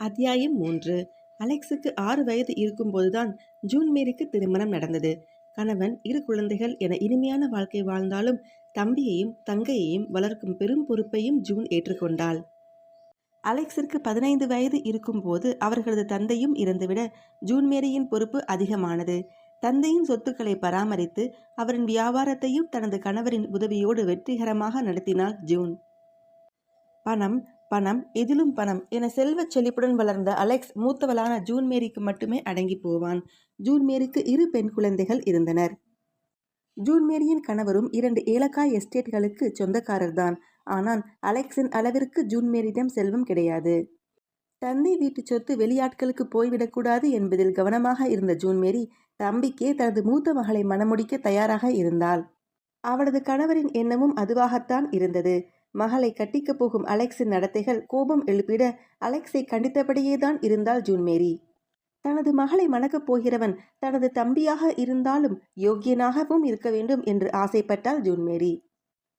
அத்தியாயம் மூன்று. அலெக்ஸுக்கு ஆறு வயது இருக்கும்போதுதான் ஜூன் மேரிக்கு திருமணம் நடந்தது. கணவன் இரு குழந்தைகள் என இனிமையான வாழ்க்கை வாழ்ந்தாலும் தம்பியையும் தங்கையையும் வளர்க்கும் பெரும் பொறுப்பையும் ஜூன் ஏற்றுக்கொண்டாள். அலெக்ஸிற்கு பதினைந்து வயது இருக்கும்போது அவர்களது தந்தையும் இறந்துவிட ஜூன் மேரியின் பொறுப்பு அதிகமானது. தந்தையின் சொத்துக்களை பராமரித்து அவரின் வியாபாரத்தையும் தனது கணவரின் உதவியோடு வெற்றிகரமாக நடத்தினாள் ஜூன். பணம் பணம் எதிலும் பணம் என செல்வச் செழிப்புடன் வளர்ந்த அலெக்ஸ் மூத்தவளான ஜூன் மேரிக்கு மட்டுமே அடங்கி போவான். ஜூன் மேரிக்கு இரு பெண் குழந்தைகள் இருந்தனர். ஜூன் மேரியின் கணவரும் இரண்டு ஏலக்காய் எஸ்டேட்களுக்கு சொந்தக்காரர்தான். ஆனால் அலெக்ஸின் அளவிற்கு ஜூன் மேரியிடம் செல்வம் கிடையாது. தந்தை வீட்டு சொத்து வெளியாட்களுக்கு போய்விடக்கூடாது என்பதில் கவனமாக இருந்த ஜூன் மேரி தம்பிக்கே தனது மூத்த மகளை மணமுடிக்க தயாராக இருந்தாள். அவளது கணவரின் எண்ணமும் அதுவாகத்தான் இருந்தது. மகளை கட்டிக்கப் போகும் அலெக்ஸின் நடத்தைகள் கோபம் எழுப்பிட அலெக்ஸை கண்டித்தபடியேதான் இருந்தாள் ஜூன் மேரி. தனது மகளை மணக்கப் போகிறவன் தனது தம்பியாக இருந்தாலும் யோக்கியனாகவும் இருக்க வேண்டும் என்று ஆசைப்பட்டாள் ஜூன் மேரி.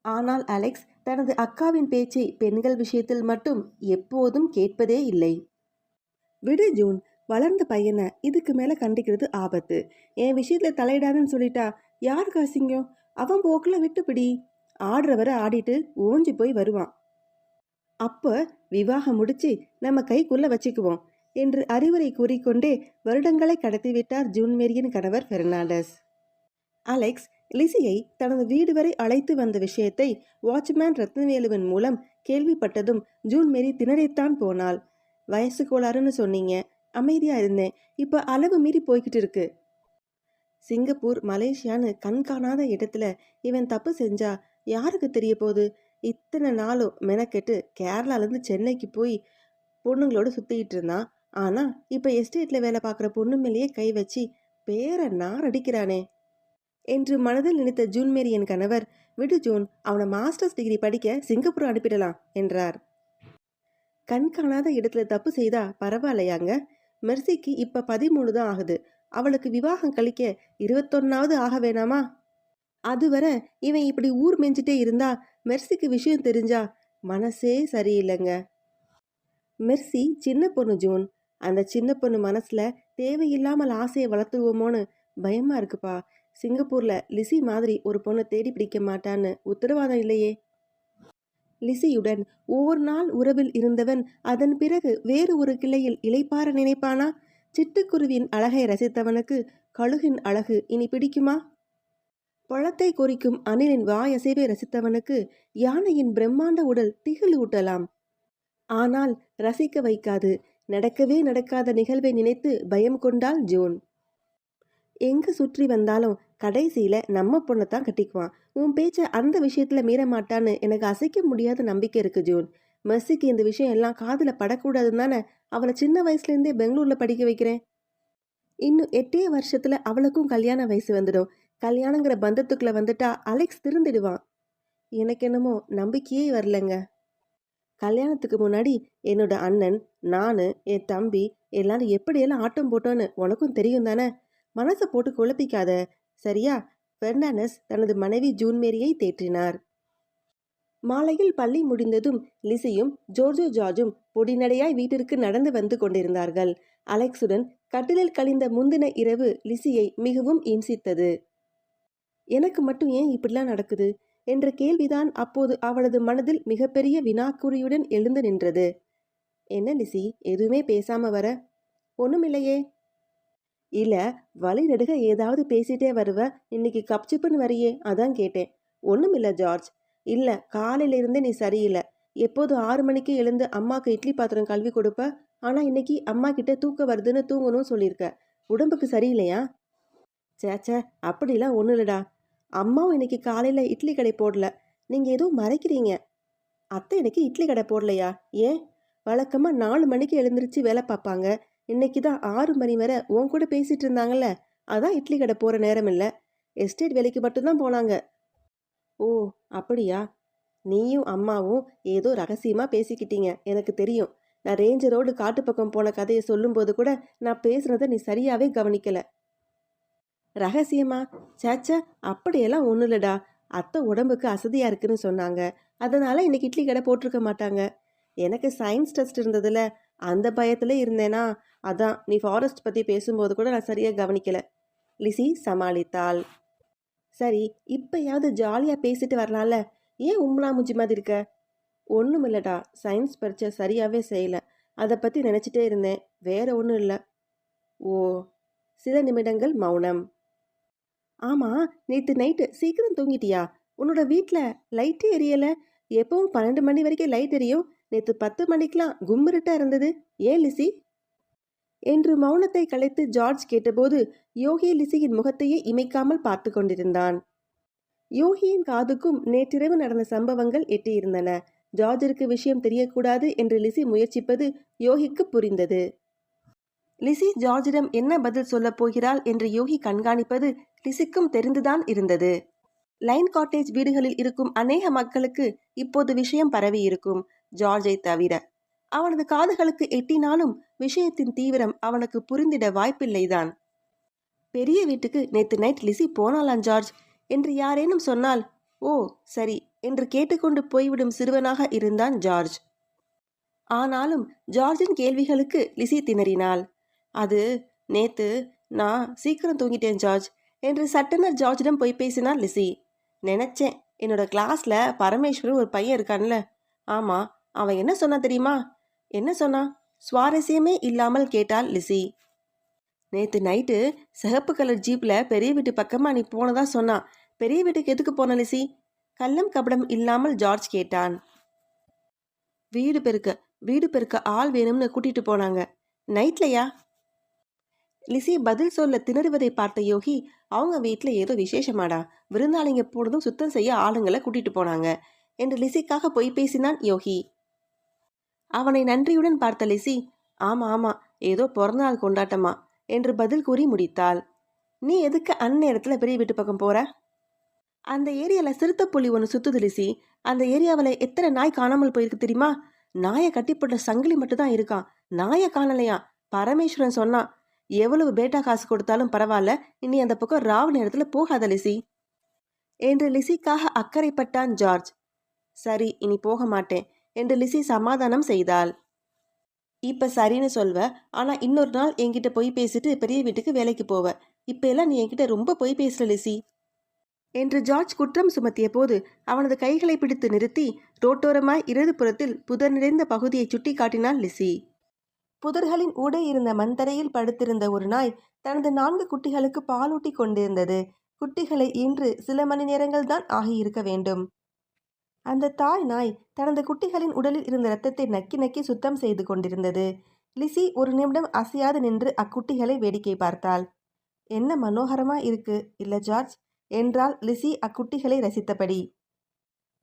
ஆனால் அலெக்ஸ் தனது அக்காவின் பேச்சை பெண்கள் விஷயத்தில் மட்டும் எப்போதும் கேட்பதே இல்லை. விடு ஜூன் வளர்ந்த பையனை இதுக்கு மேலே கண்டிக்கிறது ஆபத்து. என் விஷயத்தில் தலையிடாதுன்னு சொல்லிட்டா யாருக்கு அசிங்கம்? அவன் போக்கில் விட்டுப்பிடி. ஆடுறவரை ஆடிட்டு ஓஞ்சி போய் வருவான். அப்போ விவாகம் முடிச்சு நம்ம கைக்குள்ளே வச்சுக்குவோம் என்று அறிவுரை கூறிக்கொண்டே வருடங்களை கடத்திவிட்டார் ஜூன் மேரியின் கணவர் பெர்னாண்டஸ். அலெக்ஸ் லிசியை தனது வீடு வரை அழைத்து வந்த விஷயத்தை வாட்ச்மேன் ரத்னவேலுவின் மூலம் கேள்விப்பட்டதும் ஜூன் மேரி திணறித்தான் போனாள். வயசு கோளாறுன்னு சொன்னீங்க அமைதியா இருந்தேன் இப்ப அளவு மீறி போய்கிட்டு இருக்கு. சிங்கப்பூர் மலேசியான்னு கண் காணாத இடத்துல இவன் தப்பு செஞ்சா யாருக்கு தெரிய போகுது? இத்தனை நாளும் மெனக்கெட்டு கேரளாலேருந்து சென்னைக்கு போய் பொண்ணுங்களோட சுற்றிக்கிட்டு இருந்தான். ஆனால் இப்போ எஸ்டேட்டில் வேலை பார்க்குற பொண்ணு மேலேயே கை வச்சு பேரை நார் அடிக்கிறானே என்று மனதில் நினைத்த ஜூன் மேரியன் கணவர் விடு ஜூன் அவனை மாஸ்டர்ஸ் டிகிரி படிக்க சிங்கப்பூர் அனுப்பிடலாம் என்றார். கண் காணாத இடத்துல தப்பு செய்தா பரவாயில்லையாங்க. மெர்சிக்கு இப்போ பதிமூணு தான் ஆகுது. அவளுக்கு விவாகம் கழிக்க இருபத்தொன்னாவது ஆக வேணாமா? அதுவரை இவன் இப்படி ஊர் மெஞ்சிட்டே இருந்தா மெர்சிக்கு விஷயம் தெரிஞ்சா மனசே சரியில்லைங்க. மெர்சி சின்ன பொண்ணு ஜூன் அந்த சின்ன பொண்ணு மனசுல தேவையில்லாமல் ஆசையை வளர்த்துவோமோன்னு பயமா இருக்குப்பா. சிங்கப்பூர்ல லிசி மாதிரி ஒரு பொண்ணை தேடி பிடிக்க மாட்டான்னு உத்தரவாதம் இல்லையே. லிசியுடன் ஒவ்வொரு நாள் உறவில் இருந்தவன் அதன் பிறகு வேறு ஒரு கிளையில் இலைப்பார நினைப்பானா? சிட்டுக்குருவின் அழகை ரசித்தவனுக்கு கழுகின் அழகு இனி பிடிக்குமா? பழத்தை குறிக்கும் அணிலின் வாயசைவை ரசித்தவனுக்கு யானையின் பிரம்மாண்ட உடல் திகில் ஊட்டலாம். ஆனால் ரசிக்க வைக்காது. நடக்கவே நடக்காத நிகழ்வை நினைத்து பயம் கொண்டால் ஜோன். எங்கே சுற்றி வந்தாலும் கடைசியில் நம்ம பொண்ணை தான் கட்டிக்குவான். உன் பேச்சை அந்த விஷயத்தில் மீற மாட்டான்னு எனக்கு அசைக்க முடியாத நம்பிக்கை இருக்குது ஜூன். மெஸ்ஸிக்கு இந்த விஷயம் எல்லாம் காதில் படக்கூடாதுன்னு தானே அவளை சின்ன வயசுலேருந்தே பெங்களூரில் படிக்க வைக்கிறேன். இன்னும் எட்டே வருஷத்தில் அவளுக்கும் கல்யாண வயசு வந்துடும். கல்யாணங்கிற பந்தத்துக்குள்ளே வந்துட்டா அலெக்ஸ் திருந்திடுவான். எனக்கு என்னமோ நம்பிக்கையே வரலங்க. கல்யாணத்துக்கு முன்னாடி என்னோட அண்ணன் நான் என் தம்பி எல்லாரும் எப்படியெல்லாம் ஆட்டம் போட்டோன்னு உனக்கும் தெரியும் தானே? மனசை போட்டு குழப்பிக்காத. சரியா? பெர்னானஸ் தனது மனைவி ஜூன் மேரியை தேற்றினார். மாலையில் பள்ளி முடிந்ததும் லிசியும் ஜோர்ஜோ ஜார்ஜும் பொடிநடையாய் வீட்டிற்கு நடந்து வந்து கொண்டிருந்தார்கள். அலெக்ஸுடன் கட்டிலில் கழிந்த முந்தின இரவு லிசியை மிகவும் இம்சித்தது. எனக்கு மட்டும் ஏன் இப்படிலாம் நடக்குது? என்ற கேள்விதான் அப்போது அவளது மனதில் மிகப்பெரிய வினாக்குறியுடன் எழுந்து நின்றது. என்ன லிசி எதுவுமே பேசாம வர? ஒண்ணுமில்லையே. இல்ல வழி நெடுக ஏதாவது பேசிட்டே வருவ? இன்னைக்கு கப்சிப்புன்னு வரியே அதான் கேட்டேன். ஒன்றும் இல்லை ஜார்ஜ். இல்லை காலையிலேருந்தே நீ சரியில்லை. எப்போது ஆறு மணிக்கு எழுந்து அம்மாக்கு இட்லி பாத்திரம் கல்வி கொடுப்ப? ஆனால் இன்னைக்கு அம்மா கிட்ட தூக்க வருதுன்னு தூங்கணும்னு சொல்லியிருக்க. உடம்புக்கு சரியில்லையா? சேச்சே அப்படிலாம் ஒன்றும் இல்லடா அம்மாவும் இன்னைக்கு காலையில் இட்லி கடை போடல. நீங்கள் எதுவும் மறைக்கிறீங்க. அத்தை இன்னைக்கு இட்லி கடை போடலையா? ஏன்? வழக்கமாக நாலு மணிக்கு எழுந்திருச்சு வேலை பார்ப்பாங்க. இன்னைக்கு தான் ஆறு மணி வரை உன் கூட பேசிகிட்டு இருந்தாங்கல்ல. அதான் இட்லி கடை போகிற நேரம் இல்லை. எஸ்டேட் வேலைக்கு மட்டும்தான் போனாங்க. ஓ அப்படியா? நீயும் அம்மாவும் ஏதோ ரகசியமாக பேசிக்கிட்டீங்க. எனக்கு தெரியும். நான் ரேஞ்சரோடு காட்டு பக்கம் போன கதையை சொல்லும்போது கூட நான் பேசுனதை நீ சரியாகவே கவனிக்கலை. ரகசியமா? சேச்ச அப்படியெல்லாம் ஒன்றும் இல்லைடா அத்தை உடம்புக்கு அசதியாக இருக்குன்னு சொன்னாங்க. அதனால இன்னைக்கு இட்லி கடை போட்டிருக்க மாட்டாங்க. எனக்கு சயின்ஸ் டெஸ்ட் இருந்ததுல. அந்த பயத்தில் இருந்தேனா? அதான் நீ ஃபாரஸ்ட் பற்றி பேசும்போது கூட நான் சரியாக கவனிக்கலை. லிசி சமாளித்தாள். சரி இப்போயாவது ஜாலியாக பேசிட்டு வரலாம்ல. ஏன் உம்லா முஞ்சி மாதிரி இருக்க? ஒன்றும் இல்லைடா சயின்ஸ் பரீட்சை சரியாகவே செய்யல. அதை பற்றி நினச்சிட்டே இருந்தேன். வேற ஒன்றும் இல்லை. ஓ சில நிமிடங்கள் மௌனம். ஆமாம் நேற்று நைட்டு சீக்கிரம் தூங்கிட்டியா? உன்னோட வீட்டில் லைட்டே எரியலை. எப்பவும் பன்னெண்டு மணி வரைக்கும் லைட் எரியும் நேற்று பத்து மணிக்கெலாம் கும்மிருட்டாக இருந்தது. ஏன் லிசி? என்று மௌனத்தை கலைத்து ஜார்ஜ் கேட்டபோது யோகி லிசியின் முகத்தையே இமைக்காமல் பார்த்து கொண்டிருந்தான். யோகியின் காதுக்கும் நேற்றிரவு நடந்த சம்பவங்கள் எட்டியிருந்தன. ஜார்ஜிற்கு விஷயம் தெரியக்கூடாது என்று லிசி முயற்சிப்பது யோகிக்கு புரிந்தது. லிசி ஜார்ஜிடம் என்ன பதில் சொல்லப் போகிறாள்? என்று யோகி கண்காணிப்பது லிசிக்கும் தெரிந்துதான் இருந்தது. லைன் காட்டேஜ் வீடுகளில் இருக்கும் அநேக மக்களுக்கு இப்போது விஷயம் பரவி இருக்கும் ஜார்ஜை தவிர. அவனது காதுகளுக்கு எட்டினாலும் விஷயத்தின் தீவிரம் அவனுக்கு புரிந்திட வாய்ப்பில்லைதான். பெரிய வீட்டுக்கு நேத்து நைட் லிசி போனாலான் ஜார்ஜ் என்று யாரேனும் சொன்னால் ஓ சரி என்று கேட்டுக்கொண்டு போய்விடும் சிறுவனாக இருந்தான் ஜார்ஜ். ஆனாலும் ஜார்ஜின் கேள்விகளுக்கு லிசி திணறினாள். அது நேத்து நான் சீக்கிரம் தூங்கிட்டேன் ஜார்ஜ். என்று சட்டனர் ஜார்ஜிடம் போய் பேசினார் லிசி. நினைச்சேன். என்னோட கிளாஸ்ல பரமேஸ்வரன் ஒரு பையன் இருக்கான்ல. ஆமா அவன் என்ன சொன்னா தெரியுமா? என்ன சொன்னா? சுவாரஸ்யமே இல்லாமல் கேட்டாள் லிசி. நேற்று நைட்டு சிகப்பு கலர் ஜீப்ல பெரிய வீட்டு பக்கமா நீ போனதா சொன்னான் பெரிய வீட்டுக்கு எதுக்கு போன லிசி? கள்ளம் கபடம் இல்லாமல் ஜார்ஜ் கேட்டான். வீடு பெருக்க வீடு பெருக்க ஆள் வேணும்னு கூட்டிட்டு போனாங்க. நைட்லையா? லிசி பதில் சொல்ல திணறுவதை பார்த்த யோகி அவங்க வீட்டில் ஏதோ விசேஷமாடா. விருந்தாளிங்க போனதும் சுத்தம் செய்ய ஆளுங்களை கூட்டிட்டு போனாங்க என்று லிசிக்காக பொய் பேசினான் யோகி. அவனை நன்றியுடன் பார்த்த லிசி ஆமா ஆமா ஏதோ பிறந்தநாள் கொண்டாட்டமா என்று பதில் கூறி முடித்தாள். நீ எதுக்கு அந்நேரத்தில் பெரிய வீட்டு பக்கம் போற? அந்த ஏரியால சிறுத்தை புலி ஒன்று சுத்துது லிசி. அந்த ஏரியாவில் எத்தனை நாய் காணாமல் போயிருக்கு தெரியுமா? நாயை கட்டிப்பட்ட சங்கிலி மட்டும் தான் இருக்கான் நாயை காணலையா? பரமேஸ்வரன் சொன்னான் எவ்வளவு பேட்டா காசு கொடுத்தாலும் பரவாயில்ல. இனி அந்த பக்கம் ராவ் நேரத்தில் போகாத லிசி. என்று லிசிக்காக அக்கறைப்பட்டான் ஜார்ஜ். சரி இனி போக மாட்டேன் என்று லிசி சமாதானம் செய்தாள். இப்ப சரின்னு சொல்வ. ஆனா இன்னொரு நாள் என்கிட்ட போய் பேசிட்டு பெரிய வீட்டுக்கு வேலைக்கு போவ. இப்ப எல்லாம் நீ என்கிட்ட ரொம்ப பொய் பேசுற லிசி. என்று ஜார்ஜ் குற்றம் சுமத்திய போது அவனது கைகளை பிடித்து நிறுத்தி ரோட்டோரமாய் இடது புறத்தில் புதர் நிறைந்த பகுதியை சுட்டி காட்டினாள் லிசி. புதர்களின் ஊடே இருந்த மண்தரையில் படுத்திருந்த ஒரு நாய் தனது நான்கு குட்டிகளுக்கு பாலூட்டி கொண்டிருந்தது. குட்டிகளை இன்று சில மணி நேரங்கள் தான் ஆகியிருக்க வேண்டும். அந்த தாய் நாய் தனது குட்டிகளின் உடலில் இருந்த இரத்தத்தை நக்கி நக்கி சுத்தம் செய்து கொண்டிருந்தது. லிசி ஒரு நிமிடம் அசையாது நின்று அக்குட்டிகளை வேடிக்கை பார்த்தாள். என்ன மனோகரமா இருக்கு இல்ல ஜார்ஜ் என்றால் லிசி அக்குட்டிகளை ரசித்தபடி.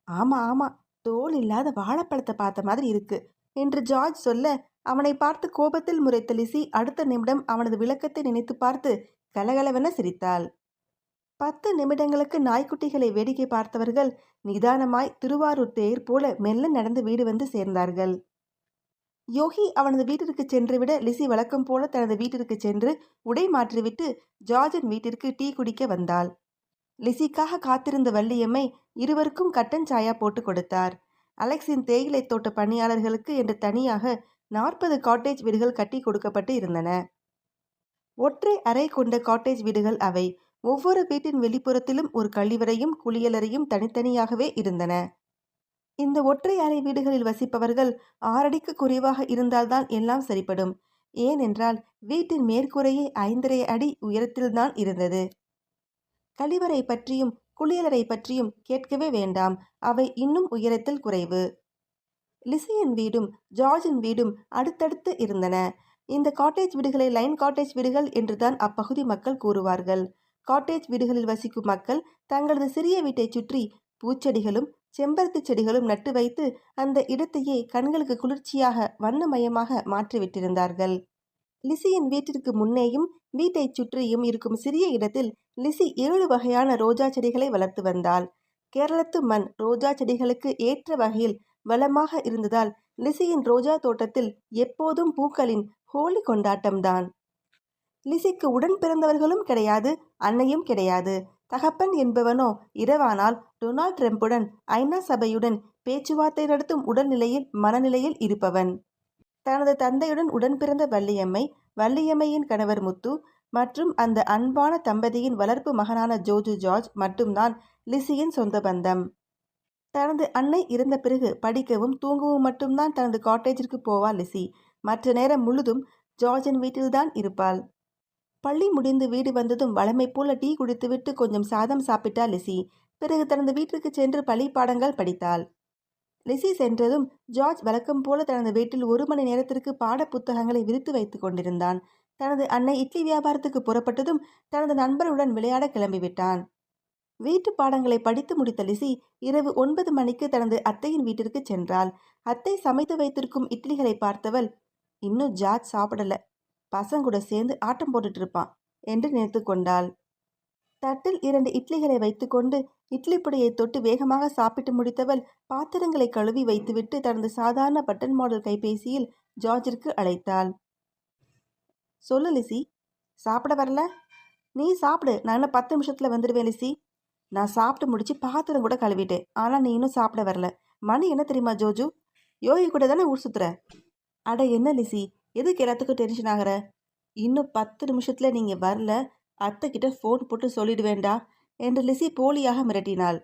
ஆமா ஆமா தோல் இல்லாத வாழைப்பழத்தை பார்த்த மாதிரி இருக்கு. என்று ஜார்ஜ் சொல்ல அவனை பார்த்து கோபத்தில் முறைத்த லிசி அடுத்த நிமிடம் அவனது விளக்கத்தை நினைத்து பார்த்து கலகலவென சிரித்தாள். பத்து நிமிடங்களுக்கு நாய்க்குட்டிகளை வேடிக்கை பார்த்தவர்கள் நிதானமாய் திருவாரூர் தேர் போல மெல்ல நடந்து வீடு வந்து சேர்ந்தார்கள். யோகி அவனது வீட்டிற்கு சென்றுவிட லிசி வழக்கம் போல தனது வீட்டிற்கு சென்று உடை மாற்றிவிட்டு ஜார்ஜின் வீட்டிற்கு டீ குடிக்க வந்தாள். லிசிக்காக காத்திருந்த வள்ளியம்மை இருவருக்கும் கட்டன் சாயா போட்டு கொடுத்தார். அலெக்ஸின் தேயிலை தோட்ட பணியாளர்களுக்கு என்று தனியாக நாற்பது காட்டேஜ் வீடுகள் கட்டி கொடுக்கப்பட்டு இருந்தன. ஒற்றை அறை கொண்ட காட்டேஜ் வீடுகள் அவை. ஒவ்வொரு வீட்டின் வெளிப்புறத்திலும் ஒரு கழிவறையும் குளியலறையும் தனித்தனியாகவே இருந்தன. இந்த ஒற்றை அறை வீடுகளில் வசிப்பவர்கள் ஆறடிக்கு குறைவாக இருந்தால்தான் எல்லாம் சரிப்படும். ஏனென்றால் வீட்டின் மேற்கூரையே ஐந்தரை அடி உயரத்தில்தான் இருந்தது. கழிவறை பற்றியும் குளியலறை பற்றியும் கேட்கவே வேண்டாம். அவை இன்னும் உயரத்தில் குறைவு. லிசியின் வீடும் ஜார்ஜின் வீடும் அடுத்தடுத்து இருந்தன. இந்த காட்டேஜ் வீடுகளை லைன் காட்டேஜ் வீடுகள் என்றுதான் அப்பகுதி மக்கள் கூறுவார்கள். காட்டேஜ் வீடுகளில் வசிக்கும் மக்கள் தங்களது சிறிய வீட்டை சுற்றி பூச்செடிகளும் செம்பருத்தி செடிகளும் நட்டு வைத்து அந்த இடத்தையே கண்களுக்கு குளிர்ச்சியாக வண்ணமயமாக மாற்றிவிட்டிருந்தார்கள். லிசியின் வீட்டிற்கு முன்னேயும் வீட்டைச் சுற்றியும் இருக்கும் சிறிய இடத்தில் லிசி ஏழு வகையான ரோஜா செடிகளை வளர்த்து வந்தாள். கேரளத்து மண் ரோஜா செடிகளுக்கு ஏற்ற வகையில் வளமாக இருந்ததால் லிசியின் ரோஜா தோட்டத்தில் எப்போதும் பூக்களின் ஹோலி கொண்டாட்டம்தான். லிசிக்கு உடன் பிறந்தவர்களும் கிடையாது அன்னையும் கிடையாது. தகப்பன் என்பவனோ இரவானால் டொனால்ட் ட்ரம்புடன் ஐநா சபையுடன் பேச்சுவார்த்தை நடத்தும் உடல்நிலையில் மனநிலையில் இருப்பவன். தனது தந்தையுடன் உடன்பிறந்த வள்ளியம்மை வள்ளியம்மையின் கணவர் முத்து மற்றும் அந்த அன்பான தம்பதியின் வளர்ப்பு மகனான ஜோஜு ஜார்ஜ் மட்டும்தான் லிசியின் சொந்த பந்தம். தனது அன்னை இறந்த பிறகு படிக்கவும் தூங்கவும் மட்டும்தான் தனது காட்டேஜிற்கு போவாள் லிசி. மற்ற நேரம் முழுதும் ஜார்ஜின் வீட்டில்தான் இருப்பாள். பள்ளி முடிந்து வீடு வந்ததும் வளமை போல டீ குடித்துவிட்டு கொஞ்சம் சாதம் சாப்பிட்டா லிசி. பிறகு தனது வீட்டிற்கு சென்று பள்ளி பாடங்கள் படித்தாள். லிசி சென்றதும் ஜார்ஜ் வழக்கம் போல தனது வீட்டில் ஒரு மணி நேரத்திற்கு பாட புத்தகங்களை விரித்து வைத்துக் கொண்டிருந்தான். தனது அன்னை இட்லி வியாபாரத்துக்கு புறப்பட்டதும் தனது நண்பருடன் விளையாட கிளம்பிவிட்டான். வீட்டு பாடங்களை படித்து முடித்த லிசி இரவு ஒன்பது மணிக்கு தனது அத்தையின் வீட்டிற்கு சென்றாள். அத்தை சமைத்து வைத்திருக்கும் இட்லிகளை பார்த்தவள் இன்னும் ஜார்ஜ் சாப்பிடல. பசங்க கூட சேர்ந்து ஆட்டம் போட்டுட்டு இருப்பான் என்று நினைத்து கொண்டாள். தட்டில் இரண்டு இட்லிகளை வைத்துக்கொண்டு இட்லி பொடியை தொட்டு வேகமாக சாப்பிட்டு முடித்தவள் பாத்திரங்களை கழுவி வைத்துவிட்டு தனது சாதாரண பட்டன் மாடல் கைபேசியில் ஜார்ஜிற்கு அழைத்தாள். சொல்லு லிசி சாப்பிட வரல? நீ சாப்பிடு நான் இன்னும் பத்து நிமிஷத்தில் வந்துடுவேன் லிசி. நான் சாப்பிட்டு முடிச்சு பாத்திரம் கூட கழுவிட்டேன் ஆனால் நீ இன்னும் சாப்பிட வரல. மணி என்ன தெரியுமா ஜோஜு? யோகி கூட தானே ஊர் சுத்துற? அட என்ன லிசி எதுக்கு எல்லாத்துக்கும் டென்ஷன் ஆகிற? இன்னும் பத்து நிமிஷத்தில் நீங்கள் வரல அத்தை கிட்ட ஃபோன் போட்டு சொல்லிடுவேண்டா என்று லிசி போலியாக மிரட்டினாள்.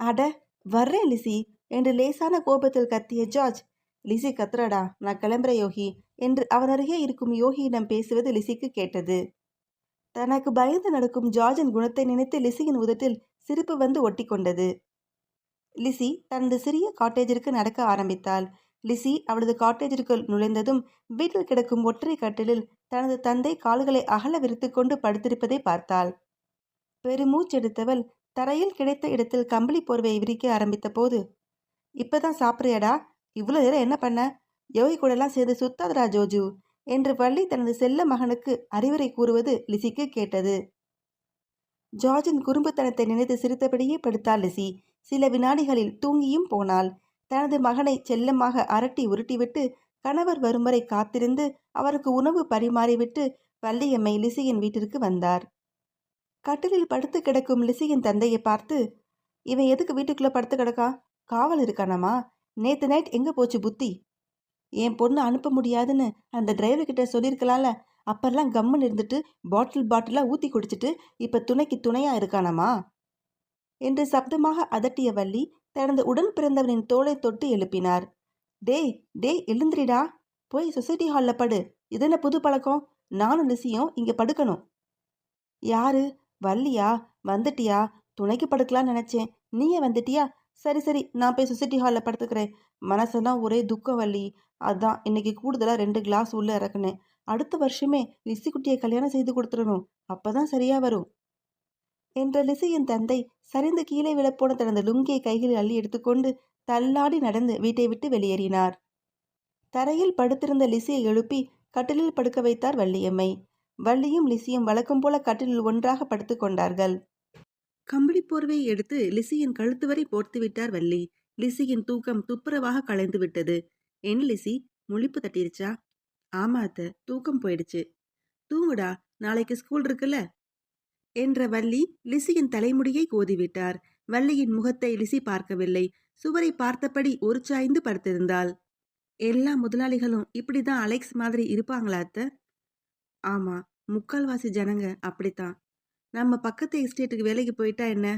அட வர்றேன் லிசி என்று லேசான கோபத்தில் கத்திய ஜார்ஜ். லிசி கத்துறடா நான் கிளம்புற யோகி என்று அவர் அருகே இருக்கும் யோகியிடம் பேசுவது லிசிக்கு கேட்டது. தனக்கு பயந்து நடக்கும் ஜார்ஜின் குணத்தை நினைத்து லிசியின் உதட்டில் சிரிப்பு வந்து ஒட்டி கொண்டது லிசி தனது சிறிய காட்டேஜிற்கு நடக்க ஆரம்பித்தாள். லிசி அவளது காட்டேஜிற்குள் நுழைந்ததும் வீட்டில் கிடக்கும் ஒற்றை கட்டிலில் தனது தந்தை கால்களை அகல விரித்து கொண்டு படுத்திருப்பதை பார்த்தாள். பெருமூச்செடுத்தவள் தரையில் கிடைத்த இடத்தில் கம்பளி போர்வையை விரிக்க ஆரம்பித்த போது இப்பதான் சாப்பிட்றியாடா? இவ்வளோ நேரம் என்ன பண்ண? யோகி கூடலாம் சேர்ந்து சுத்தாதரா ஜோஜு என்று வள்ளி தனது செல்ல மகனுக்கு அறிவுரை கூறுவது லிசிக்கு கேட்டது. ஜார்ஜின் குறும்புத்தனத்தை நினைத்து சிரித்தபடியே படுத்தாள் லிசி. சில வினாடிகளில் தூங்கியும் போனாள். தனது மகனை செல்லமாக அரட்டி உருட்டிவிட்டு கணவர் வரும் வரை காத்திருந்து அவருக்கு உணவு பரிமாறிவிட்டு வள்ளியம்மை லிசியின் வீட்டிற்கு வந்தார். கட்டிலில் படுத்து கிடக்கும் லிசியின் தந்தையை பார்த்து இவன் எதுக்கு வீட்டுக்குள்ளே படுத்து கிடக்கா? காவல் இருக்கானாமா நேத்து நைட் எங்கே போச்சு புத்தி? என் பொண்ணு அனுப்ப முடியாதுன்னு அந்த டிரைவர் கிட்ட சொல்லியிருக்கலாம்ல. அப்பெல்லாம் கம்முன்னு இருந்துட்டு பாட்டில் பாட்டிலாக ஊற்றி குடிச்சிட்டு இப்போ துணைக்கு துணையாக இருக்கானாமா என்று சப்தமாக அதட்டிய வள்ளி தனது உடன் பிறந்தவனின் தோளை தொட்டு எழுப்பினார். டேய் டேய் எழுந்திரிடா. போய் சொசைட்டி ஹாலில் படு. இதென்ன புது பழக்கம்? நானும் லிசியும் இங்கே படுக்கணும். யாரு? வள்ளியா? வந்துட்டியா? துணைக்கு படுக்கலாம்னு நினச்சேன். நீயே வந்துட்டியா? சரி சரி. நான் போய் சொசைட்டி ஹாலில் படுத்துக்கிறேன். மனசெல்லாம் ஒரே துக்கம் வள்ளி. அதான் இன்னைக்கு கூடுதலாக ரெண்டு கிளாஸ் உள்ளே இறக்குனேன். அடுத்த வருஷமே லிசி குட்டியை கல்யாணம் செய்து கொடுத்துடணும். அப்பதான் சரியாக வரும். என்ற லிசியின் தந்தை சரிந்து கீழே விழப்போன தனது லுங்கியை கைகளில் அள்ளி எடுத்துக்கொண்டு தள்ளாடி நடந்து வீட்டை விட்டு வெளியேறினார். தரையில் படுத்திருந்த லிசியை எழுப்பி கட்டிலில் படுக்க வைத்தார் வள்ளியம்மை. வள்ளியும் லிசியும் வழக்கம் போல கட்டிலில் ஒன்றாக படுத்துக் கொண்டார்கள். கம்பளி போர்வையை எடுத்து லிசியின் கழுத்து வரை போர்த்து விட்டார் வள்ளி. லிசியின் தூக்கம் துப்புரவாக கலைந்து விட்டது. என் லிசி முழிப்பு தட்டிருச்சா? ஆமா அத்த தூக்கம் போயிடுச்சு. தூங்குடா நாளைக்கு ஸ்கூல் இருக்குல்ல என்ற வள்ளி லிசியின் தலைமுடியை கோதிவிட்டார். வள்ளியின் முகத்தை லிசி பார்க்கவில்லை. சுவரை பார்த்தபடி ஒரு சாய்ந்து படுத்திருந்தாள். எல்லா முதலாளிகளும் இப்படிதான் அலெக்ஸ் மாதிரி இருப்பாங்களா அத்த? ஆமா முக்கால்வாசி ஜனங்க அப்படித்தான். நம்ம பக்கத்து எஸ்டேட்டுக்கு வேலைக்கு போயிட்டா என்ன?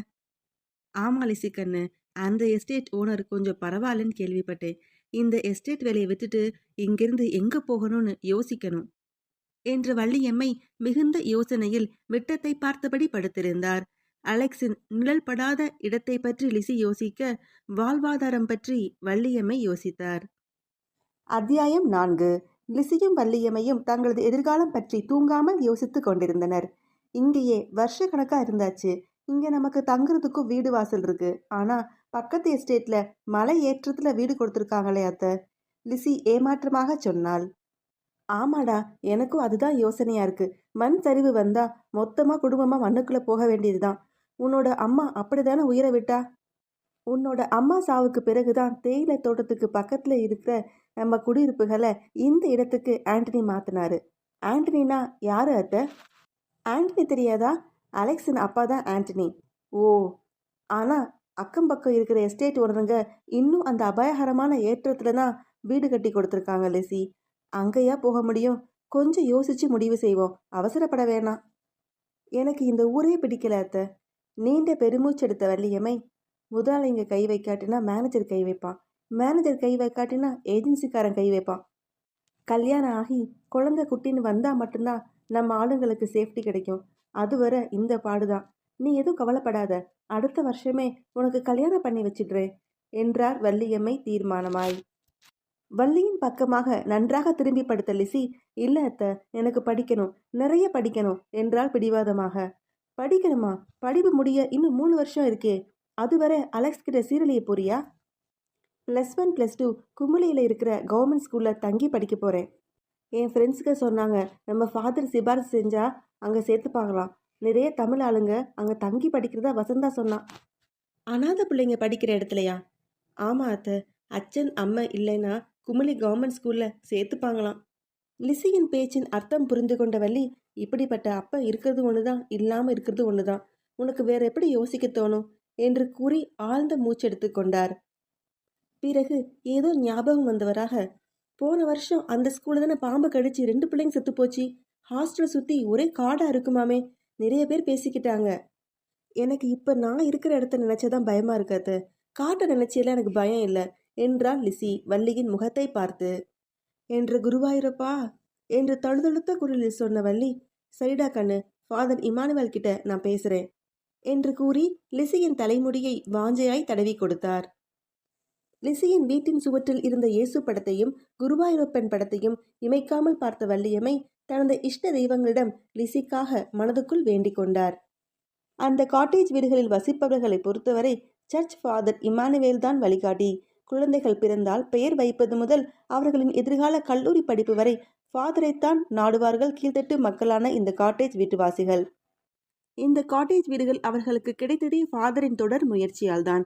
ஆமா லிசி கண்ணு. அந்த எஸ்டேட் ஓனர் கொஞ்சம் பரவாயில்லன்னு கேள்விப்பட்டேன். இந்த எஸ்டேட் வேலையை விட்டுட்டு இங்கிருந்து எங்க போகணும்னு யோசிக்கணும். என்று வள்ளியம்மை மிகுந்த யோசனையில் விட்டத்தை பார்த்தபடி படுத்திருந்தார். அலெக்ஸின் நிழல் படாத இடத்தை பற்றி லிசி யோசிக்க வாழ்வாதாரம் பற்றி வள்ளியம்மை யோசித்தார். அத்தியாயம் நான்கு. லிசியும் வள்ளியம்மையும் தங்களது எதிர்காலம் பற்றி தூங்காமல் யோசித்துக் கொண்டிருந்தனர். இங்கேயே வருஷ கணக்கா இருந்தாச்சு. இங்க நமக்கு தங்குறதுக்கும் வீடு வாசல் இருக்கு. ஆனா பக்கத்து எஸ்டேட்ல மலை ஏற்றத்துல வீடு கொடுத்துருக்காங்களே அத்த. லிசி ஏமாற்றமாக சொன்னாள். ஆமாடா எனக்கும் அதுதான் யோசனையா இருக்கு. மண் சரிவு வந்தா மொத்தமா குடும்பமா மண்ணுக்குள்ள போக வேண்டியதுதான். உன்னோட அம்மா அப்படிதானே உயிரை விட்டா? உன்னோட அம்மா சாவுக்கு பிறகுதான் தேயிலை தோட்டத்துக்கு பக்கத்துல இருக்கிற நம்ம குடியிருப்புகளை இந்த இடத்துக்கு ஆண்டனி மாத்தினாரு. ஆண்டனினா யாரு அத்த? ஆண்டனி தெரியாதா? அலெக்ஸின் அப்பா தான் ஆண்டனி. ஓ ஆனா அக்கம் பக்கம் இருக்கிற எஸ்டேட் ஓனருங்க இன்னும் அந்த அபாயகரமான ஏற்றத்துல தான் வீடு கட்டி கொடுத்துருக்காங்க லெசி அங்கேயா போக முடியும்? கொஞ்சம் யோசிச்சு முடிவு செய்வோம். அவசரப்பட வேணாம். எனக்கு இந்த ஊரே பிடிக்கல அத்தை. நீண்ட பெருமூச்செடுத்த வள்ளியம்மை முதலாளிங்க கை வைக்காட்டினா மேனேஜர் கை வைப்பான். மேனேஜர் கை வைக்காட்டினா ஏஜென்சிக்காரன் கை வைப்பான். கல்யாணம் ஆகி குழந்தை குட்டின்னு வந்தால் மட்டும்தான் நம்ம ஆளுங்களுக்கு சேஃப்டி கிடைக்கும். அதுவரை இந்த பாடுதான். நீ எதுவும் கவலைப்படாத. அடுத்த வருஷமே உனக்கு கல்யாணம் பண்ணி வச்சிடுறேன் என்றார் வள்ளியம்மை தீர்மானமாய். வள்ளியின் பக்கமாக நன்றாக திரும்பி படுத்த லிசி இல்ல அத்தை எனக்கு படிக்கணும் நிறைய படிக்கணும் என்றால் பிடிவாதமாக. படிக்கணுமா? படிப்பு முடிய இன்னும் மூணு வருஷம் இருக்கே அதுவரை அலெக்ஸ் கிட்ட சீரழிய போறியா? ப்ளஸ் ஒன் ப்ளஸ் டூ குமுளியில் இருக்கிற கவர்மெண்ட் ஸ்கூலில் தங்கி படிக்க போகிறேன் என் ஃப்ரெண்ட்ஸுக்கு சொன்னாங்க நம்ம ஃபாதர் சிபாரிசு செஞ்சால் அங்கே சேர்த்துப்பாங்களாம் நிறைய தமிழ் ஆளுங்க அங்கே தங்கி படிக்கிறதா வசந்தா சொன்னான் அனாதை பிள்ளைங்க படிக்கிற இடத்துலையா? ஆமாம் அத்தை அச்சன் அம்மா இல்லைன்னா குமுளி கவர்மெண்ட் ஸ்கூலில் சேர்த்துப்பாங்களாம். லிசியின் பேச்சின் அர்த்தம் புரிந்து கொண்ட வள்ளி இப்படிப்பட்ட அப்பா இருக்கிறது ஒன்று தான் இல்லாமல் இருக்கிறது ஒன்று தான் உனக்கு வேற எப்படி யோசிக்க தோணும்? என்று கூறி ஆழ்ந்த மூச்செடுத்து கொண்டார். பிறகு ஏதோ ஞாபகம் வந்தவராக போன வருஷம் அந்த ஸ்கூலில் தானே பாம்பு கடிச்சு ரெண்டு பிள்ளைங்க செத்து போச்சு ஹாஸ்டலை சுற்றி ஒரே காடாக இருக்குமாமே நிறைய பேர் பேசிக்கிட்டாங்க. எனக்கு இப்போ நான் இருக்கிற இடத்த நினச்சதான் பயமாக இருக்காது காட்டை நினச்சியெல்லாம் எனக்கு பயம் இல்லை. என்றாள் லிசி வள்ளியின் முகத்தை பார்த்து. என்று குருவாயூரப்பா! என்று தழுதழுத்த குரலில் சொன்ன வள்ளி சரிடா கண்ணு ஃபாதர் இமானுவல் கிட்ட நான் பேசுகிறேன் என்று கூறி லிசியின் தலைமுடியை வாஞ்சையாய் தடவி கொடுத்தார். லிசியின் வீட்டின் சுவற்றில் இருந்த இயேசு படத்தையும் குருவாயூரப்பன் படத்தையும் இமைக்காமல் பார்த்த வள்ளியம்மை தனது இஷ்ட தெய்வங்களிடம் லிசிக்காக மனதுக்குள் வேண்டிக் கொண்டார். அந்த காட்டேஜ் வீடுகளில் வசிப்பவர்களை பொறுத்தவரை சர்ச் ஃபாதர் இமானுவேல் தான் வழிகாட்டி. குழந்தைகள் பிறந்தால் பெயர் வைப்பது முதல் அவர்களின் எதிர்கால கல்லூரி படிப்பு வரை ஃபாதரைத்தான் நாடுவார்கள் கீழ்த்தட்டு மக்களான இந்த காட்டேஜ் வீட்டுவாசிகள். இந்த காட்டேஜ் வீடுகள் அவர்களுக்கு கிடைத்ததே ஃபாதரின் தொடர் முயற்சியால்தான்.